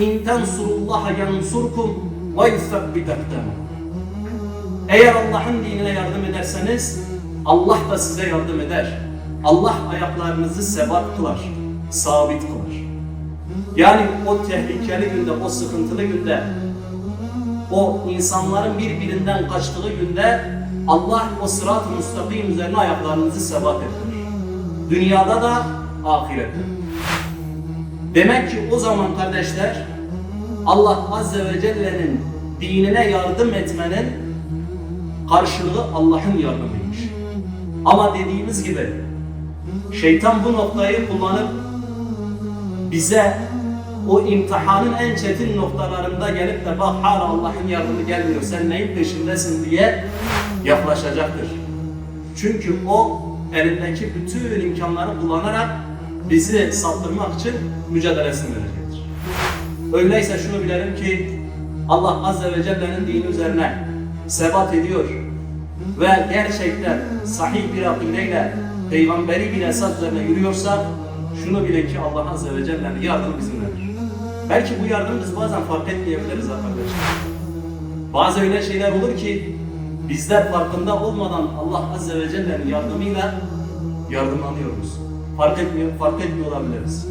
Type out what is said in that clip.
İn tensurullaha yansurkum ve yusabbit. Eğer Allah'ın dinine yardım ederseniz Allah da size yardım eder. Allah ayaklarınızı sebat kılar, sabit kılar. Yani o tehlikeli günde, o sıkıntılı günde, o insanların birbirinden kaçtığı günde Allah o sırat-ı müstakim üzerine ayaklarınızı sebat ettirir. Dünyada da ahirette. Demek ki o zaman kardeşler Allah Azze ve Celle'nin dinine yardım etmenin karşılığı Allah'ın yardımıymış. Ama dediğimiz gibi şeytan bu noktayı kullanıp bize o imtihanın en çetin noktalarında gelip de bak hala Allah'ın yardımı gelmiyor sen neyin peşindesin diye yaklaşacaktır. Çünkü o elindeki bütün imkanları kullanarak bizi saptırmak için mücadelesini verecektir. Öyleyse şunu bilelim ki Allah Azze ve Celle'nin dini üzerine sebat ediyor ve gerçekten sahih bir akideyle peygamberi bir esas üzerine yürüyorsak şunu bilin ki Allah Azze ve Celle'nin yardımı bizimledir. Belki bu yardımı biz bazen fark etmeyebiliriz arkadaşlar. Bazı öyle şeyler olur ki bizler farkında olmadan Allah Azze ve Celle'nin yardımıyla yardımlanıyoruz fark etmiyor, fark etmiyor olabiliriz.